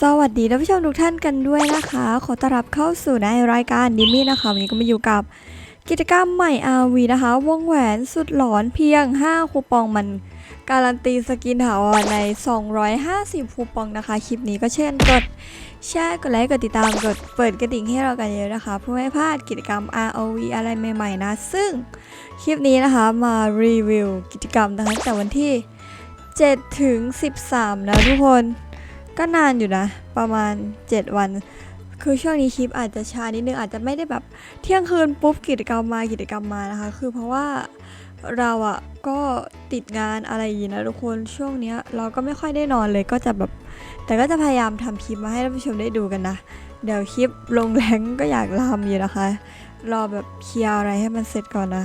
สวัสดีท่านผู้ชมทุกท่านกันด้วยนะคะ ขอต้อนรับเข้าสู่ในรายการดิมี่นะคะ วันนี้ก็มาอยู่กับกิจกรรมใหม่ RV นะคะ วงแหวนสุดหลอนเพียง 5 คูปองมัน การันตีสกินถาวรใน 250 คูปองนะคะ คลิปนี้ก็เช่นกด แชร์กดไลค์กดติดตามกดเปิดกระดิ่งให้เรากันเยอะนะคะเพื่อไม่พลาดกิจกรรม ROV อะไรใหม่ๆนะ ซึ่งคลิปนี้นะคะมารีวิวกิจกรรมนะคะตั้งแต่วันที่ 7 ถึง 13 นะทุกคน ก็นานอยู่นะ ประมาณ 7 วัน คือช่วงนี้คลิปอาจจะช้านิดนึงอาจจะไม่ได้แบบเที่ยงคืนปุ๊บกิจกรรมมากิจกรรมมานะคะ คือเพราะว่า เราอะก็ติดงานอะไรอย่างนี้นะทุกคนช่วงเนี้ยเราก็ไม่ค่อยได้นอนเลยก็จะแบบ แต่ก็จะพยายามทำคลิปมาให้ท่านผู้ชมได้ดูกันนะ เดี๋ยวคลิปลงแรงก็อยากทำอยู่นะคะ รอแบบเคลียร์อะไรให้มันเสร็จก่อนนะ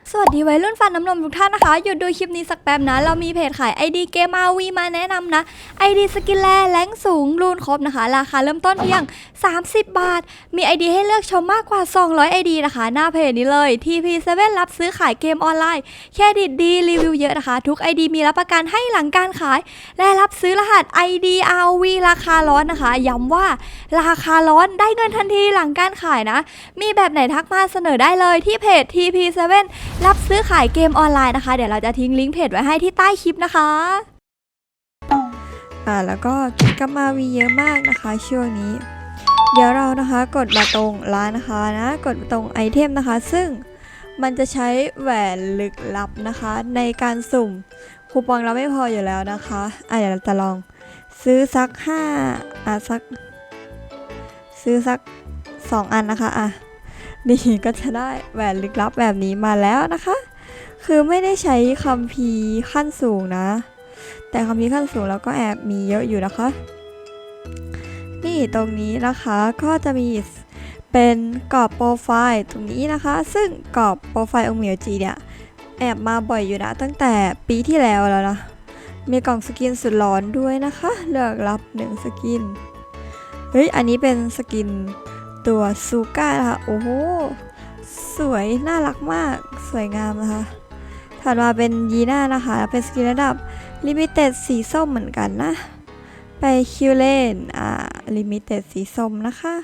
สวัสดีวัยรุ่นฟันน้ำนมทุกท่านนะคะ หยุดดูคลิปนี้สักแป๊บนะ เรามีเพจขาย ID เกม RV มาแนะนำนะ ID สกินแลแรงสูงรูนครบนะคะ ราคาเริ่มต้นเพียง 30 บาท มี ID ให้เลือกชมมากกว่า 200 ID นะคะ หน้าเพจนี้เลย TP7 รับซื้อขายเกมออนไลน์แค่ดิดดีรีวิวเยอะนะคะ ทุก ID มีรับประกันให้หลังการขาย และรับซื้อรหัส ID RV ราคาร้อนนะคะย้ำว่าราคาร้อนได้เงินทันทีหลังการขายนะ มีแบบไหนทักมาเสนอได้เลยที่เพจ TP7 รับซื้อขายเกมออนไลน์นะคะ เดี๋ยวเราจะทิ้งลิงก์เพจไว้ให้ที่ใต้คลิปนะคะอ่าแล้วก็กิจกรรมมาวีเยอะมากนะคะช่วงนี้ เดี๋ยวเรานะคะกดมาตรงร้านนะคะนะกดตรงไอเทมนะคะ ซึ่งมันจะใช้แหวนลึกลับนะคะ ในการสุ่มคูปองเราไม่พออยู่แล้วนะคะอะเดี๋ยวเราจะลองซื้อสัก5อะสัก ซื้อสัก 2 อันนะคะอะ นี่ก็จะได้แหวนลึกลับแบบนี้มาแล้วนะคะ คือไม่ได้ใช้คัมภีขั้นสูงนะ แต่คัมภีขั้นสูงแล้วก็แอบมีเยอะอยู่นะคะ นี่ตรงนี้นะคะก็จะมีเป็นกรอบโปรไฟล์ตรงนี้นะคะ ซึ่งกรอบโปรไฟล์องเหมียวจีเนี่ยแอบมาบ่อยอยู่นะตั้งแต่ปีที่แล้วแล้วนะ มีกล่องสกินสุดร้อนด้วยนะคะ เลือกรับหนึ่งสกิน เฮ้ย อันนี้เป็นสกิน ตัวซูก้านะคะโอ้โหสวยน่ารักมากสวยงามนะคะถัดมาเป็นยีน่านะคะ เป็นสกินระดับลิมิเต็ดสีส้มเหมือนกันนะ ไปคิวเลนอ่าลิมิเต็ดสีส้มนะคะ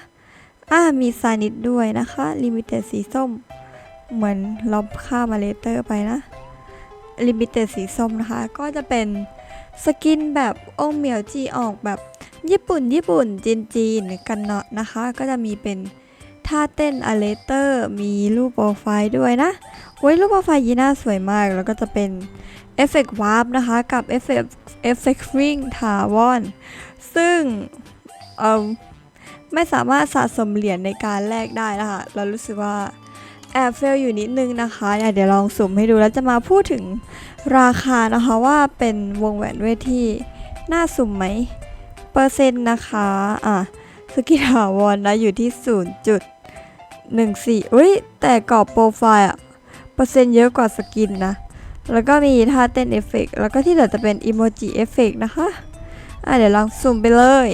อ่ามีซานิดด้วยนะคะลิมิเต็ดสีส้ม เหมือนลบค่ามาเลเตอร์ไปนะลิมิเต็ดสีส้มนะคะ ก็จะเป็น สกินแบบองค์เหมียวจีออกแบบญี่ปุ่นญี่ปุ่นจีนจีนกันเนาะนะคะ ก็จะมีเป็นท่าเต้นอเลเตอร์มีรูปโปรไฟล์ด้วยนะโอ้ยรูปโปรไฟล์ยีน่าสวยมาก แล้วก็จะเป็นเอฟเฟกต์วาร์ปนะคะ กับเอฟเฟกต์เอฟเฟกต์วิ่งถาวรซึ่งเออไม่สามารถสะสมเหรียญในการแลกได้นะคะ เรารู้สึกว่า แอบเฟลอยู่นิดนึงนะคะเนี่ยเดี๋ยวลองสุ่มให้ดูแล้วจะมาพูดถึงราคานะคะว่าเป็นวงแหวนเวทที่น่าสุ่มไหมเปอร์เซ็นต์นะคะอะสกิลถาวรนะอยู่ที่ 0.14 อุ้ยแต่กรอบโปรไฟล์อะเปอร์เซ็นต์เยอะกว่าสกินนะ แล้วก็มีท่าเต้นเอฟเฟกแล้วก็ที่เหลือจะเป็นอีโมจิเอฟเฟกนะคะอะเดี๋ยวลองสุ่มไปเลย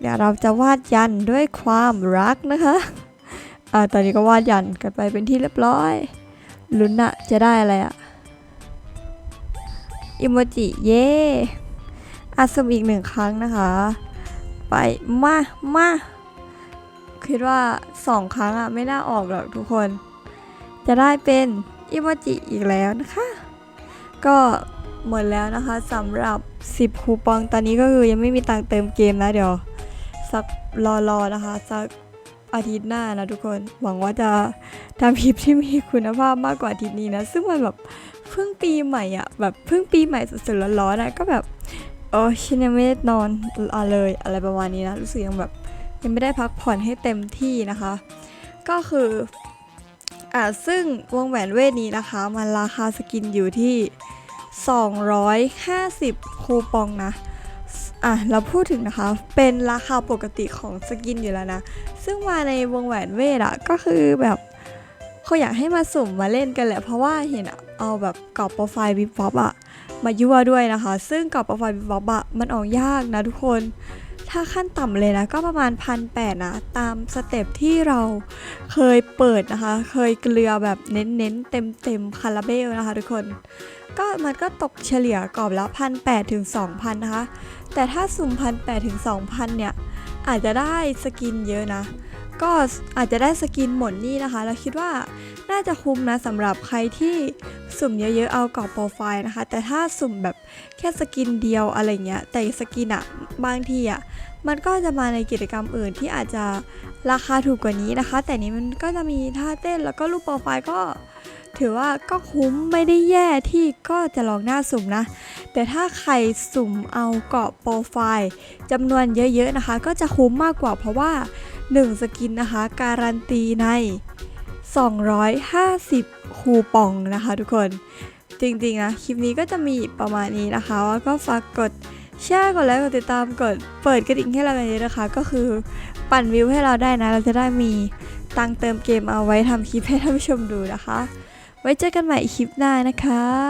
เดี๋ยวเราจะวาดยันด้วยความรักนะคะ อ่าตอนนี้ก็วาดยันกันไปเป็นที่เรียบร้อย ลุ้นอะจะได้อะไรอะอิโมจิเย่อาสมอีกหนึ่งครั้งนะคะ ไป มา มา คิดว่าสองครั้งอะไม่น่าออกหรอกทุกคน จะได้เป็นอิโมจิอีกแล้วนะคะ ก็หมดแล้วนะคะสำหรับ 10 คูปองตอนนี้ก็คือยังไม่มีตังเติมเกมนะเดี๋ยว สักรอๆนะคะ สัก อาทิตย์หน้านะทุกคน หวังว่าจะทำคลิปที่มีคุณภาพมากกว่าอาทิตย์นี้นะ ซึ่งมันแบบเพิ่งปีใหม่อะแบบเพิ่งปีใหม่สดๆร้อนๆนะก็แบบโอ้ฉันยังไม่ได้นอนอะเลยอะไรประมาณนี้นะ รู้สึกยังแบบยังไม่ได้พักผ่อนให้เต็มที่นะคะ ก็คืออ่าซึ่งวงแหวนเวทนี้นะคะ มันราคาสกินอยู่ที่ 250 คูปองนะ อะเราพูดถึงนะคะ เป็นราคาปกติของสกินอยู่แล้วนะ ซึ่งมาในวงแหวนเวทอะก็คือแบบเขาอยากให้มาสุ่มมาเล่นกันแหละ เพราะว่าเห็นเอาแบบกรอบโปรไฟล์วิบวับอะมายั่วด้วยนะคะ ซึ่งกรอบโปรไฟล์วิบวับอะมันออกยากนะทุกคน ถ้าขั้นต่ำเลยนะ ก็ประมาณพันแปดนะ ตามสเต็ปที่เราเคยเปิดนะคะ เคยเกลือแบบเน้นๆเต็มๆคาราเบลนะคะทุกคน ก็มันก็ตกเฉลี่ยกรอบละพันแปดถึงสองพันนะคะ แต่ถ้าสุ่มพันแปดถึงสองพันเนี่ยอาจจะได้สกินเยอะนะ ก็อาจจะได้สกินหมดนี่นะคะแล้วคิดว่าน่าจะคุ้มนะสำหรับใครที่สุ่มเยอะๆเอากรอบโปรไฟล์นะคะ แต่ถ้าสุ่มแบบแค่สกินเดียวอะไรเงี้ย แต่สกินอะบางทีอะมันก็จะมาในกิจกรรมอื่นที่อาจจะราคาถูกกว่านี้นะคะ แต่นี้มันก็จะมีท่าเต้นแล้วก็รูปโปรไฟล์ก็ ถือว่าก็คุ้มไม่ได้แย่ที่ก็จะลองหน้าสุ่มนะ แต่ถ้าใครสุ่มเอาเกาะโปรไฟล์จำนวนเยอะๆนะคะ ก็จะคุ้มมากกว่าเพราะว่า 1 สกินนะคะ การันตีใน 250 คูปองนะคะทุกคน จริงๆนะคลิปนี้ก็จะมีประมาณนี้นะคะ ว่าก็ฝากกดแชร์กดไลค์กดติดตามกดเปิดกระดิ่งให้เรากันเยนะคะ ก็คือปั่นวิวให้เราได้นะ เราจะได้มีตังเติมเกมเอาไว้ทำคลิปให้ท่านผู้ชมดูนะคะ ไว้เจอกันใหม่คลิปหน้านะคะ